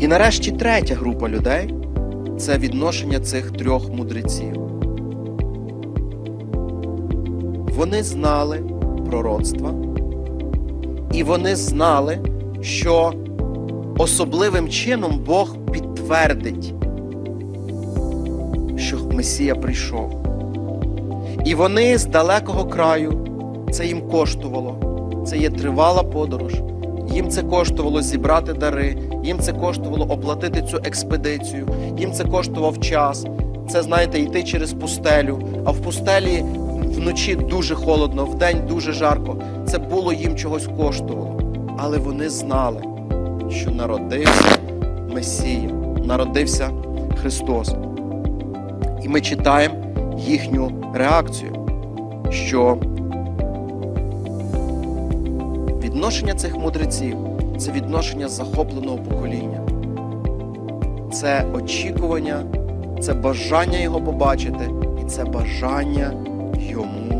І нарешті третя група людей це відношення цих трьох мудреців. Вони знали пророцтва, і вони знали, що особливим чином Бог підтвердить, що Месія прийшов. І вони з далекого краю, це їм коштувало, це є тривала подорож. Їм це коштувало зібрати дари, їм це коштувало оплатити цю експедицію, їм це коштував час. Це, знаєте, йти через пустелю, а в пустелі вночі дуже холодно, вдень дуже жарко. Це було їм чогось коштувало. Але вони знали, що народився Месія, народився Христос. І ми читаємо їхню реакцію, що відношення цих мудреців це відношення захопленого покоління, це очікування, це бажання його побачити, і це бажання йому.